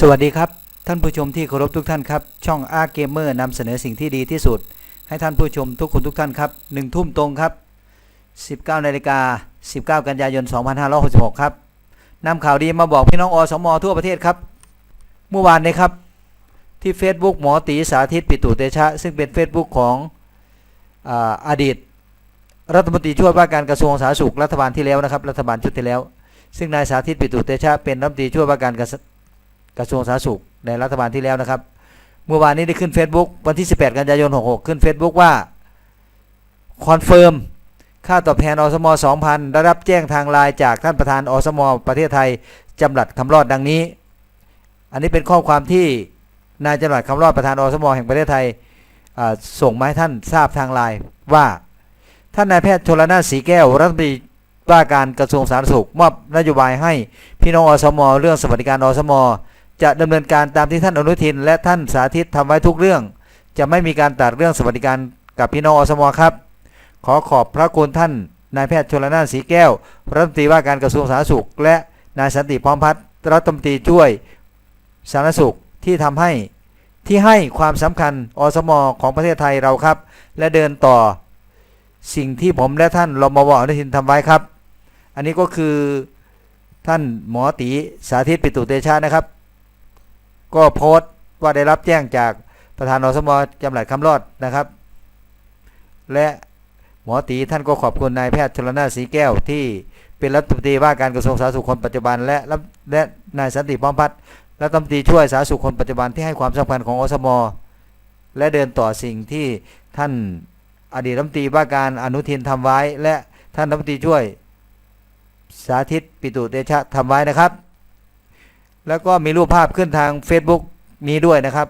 สวัสดีครับ ท่านผู้ชมที่เคารพทุกท่านครับ ช่องอาร์เกมเมอร์นำเสนอสิ่งที่ดีที่สุด ให้ท่านผู้ชมทุกคนทุกท่านครับหนึ่งทุ่มตรงครับ 19นาฬิกา19 กันยายน 2566 ครับนำข่าวดีมาบอกพี่น้องอสมอทั่วประเทศครับ เมื่อวานนี้ครับ ที่ Facebook หมอตีสาธิตปิตุเตชะ ซึ่งเป็น Facebook ของอาอดีต รัฐมนตรีช่วยว่าการกระทรวงสาธารณสุขรัฐบาลที่แล้วนะครับรัฐบาลชุดที่แล้ว ซึ่งนายสาธิตปิตุเตชะเป็นรัฐมนตรีช่วยว่าการกระทรวง กระทรวงสาธารณสุขในรัฐบาลที่แล้วนะครับ เมื่อวานนี้ได้ขึ้น Facebook วันที่ 18 กันยายน 66 ขึ้น Facebook ว่าคอนเฟิร์มค่าตอบแทนอสม 2,000 ได้รับแจ้งทางไลน์จากท่านประธานอสม ประเทศไทยจำหลัดคำรอดดังนี้ อันนี้เป็นข้อความที่นายจำหลัดคำรอดประธานอสม แห่งประเทศไทยส่งมาให้ท่านทราบทางไลน์ว่า ท่านนายแพทย์ชลนาสีแก้วรัฐมนตรีว่าการกระทรวงสาธารณสุขมอบนโยบายให้พี่น้องอสม เรื่องสวัสดิการอสม จะดำเนินการตามที่ท่านอนุทิน และท่านสาธิตทำไว้ทุกเรื่อง จะไม่มีการตัดเรื่องสวัสดิการกับพี่น้องอสมครับ ขอขอบพระคุณท่านนายแพทย์ชลนานสีแก้ว รัฐมนตรีว่าการกระทรวงสาธารณสุข และนายสันติพร้อมพัฒน์รัฐมนตรีช่วยสาธารณสุขที่ทำให้ที่ให้ความสำคัญอสมของประเทศไทยเราครับ และเดินต่อสิ่งที่ผมและท่านรมวอนุทินทำไว้ครับ อันนี้ก็คือท่านหมอตีสาธิตปิตุเตชะนะครับ ก็โพสต์ว่าได้รับแจ้งจากประธานอสมจำหลัดคำรอดนะครับ และหมอตีท่านก็ขอบคุณนายแพทย์ชลนาสีแก้วที่เป็นรัฐมนตรีว่าการกระทรวงสาธารณสุขคนปัจจุบัน และและและนายสันติพร้อมพัฒน์รัฐมนตรีช่วยสาธารณสุขคนปัจจุบันที่ให้ความสำคัญของอสมและเดินต่อสิ่งที่ท่านอดีตรัฐมนตรีว่าการอนุทินทำไว้ และท่านรัฐมนตรีช่วย สาธิตปิตุเตชะทำไว้นะครับ แล้วก็มีรูปภาพขึ้นทาง Facebook นี้ด้วยนะครับ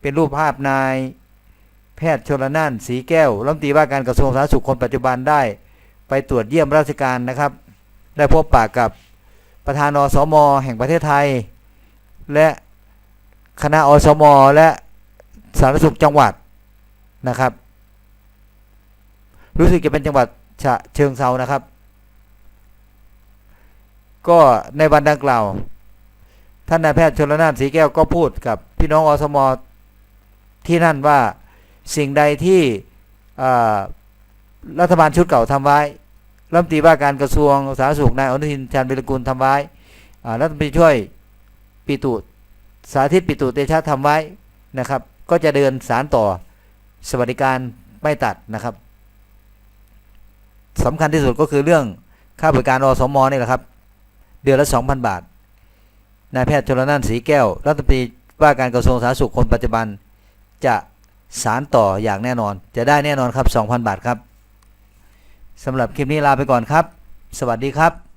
เป็นรูปภาพนาย แพทย์ชลนานสีแก้วรัฐมนตรีว่าการกระทรวงสาธารณสุขคนปัจจุบันได้ ไปตรวจเยี่ยมราชการนะครับ ได้พบปากกับประธานอสมแห่งประเทศไทย และคณะอสมและสาธารณสุขจังหวัดนะครับ รู้สึกจะเป็นจังหวัดฉะเชิงเซานะครับ ก็ในวันดังกล่าว ท่านนายแพทย์ชนละนานสีแก้วก็พูดกับพี่น้องอสมที่นั่นว่าสิ่งใดที่รัฐบาลชุดเก่าทำไว้รัฐมนตรีว่าการกระทรวงสาธารณสุขนายอนุทินชาญวิรกุลทำไว้รัฐมนตรีช่วยปิตุสาธิตปิตุเตชะทำไว้นะครับ ก็จะเดินสารต่อสวัสดิการไม่ตัดนะครับสำคัญที่สุดก็คือเรื่องค่าบริการอสมนี่แหละครับ เดือนละ 2,000 บาท นายแพทย์ชลนานสีแก้ว รัฐมนตรีว่าการกระทรวงสาธารณสุขคนปัจจุบัน จะสารต่ออย่างแน่นอน จะได้แน่นอนครับ 2,000 บาทครับสำหรับคลิปนี้ลาไปก่อนครับ สวัสดีครับ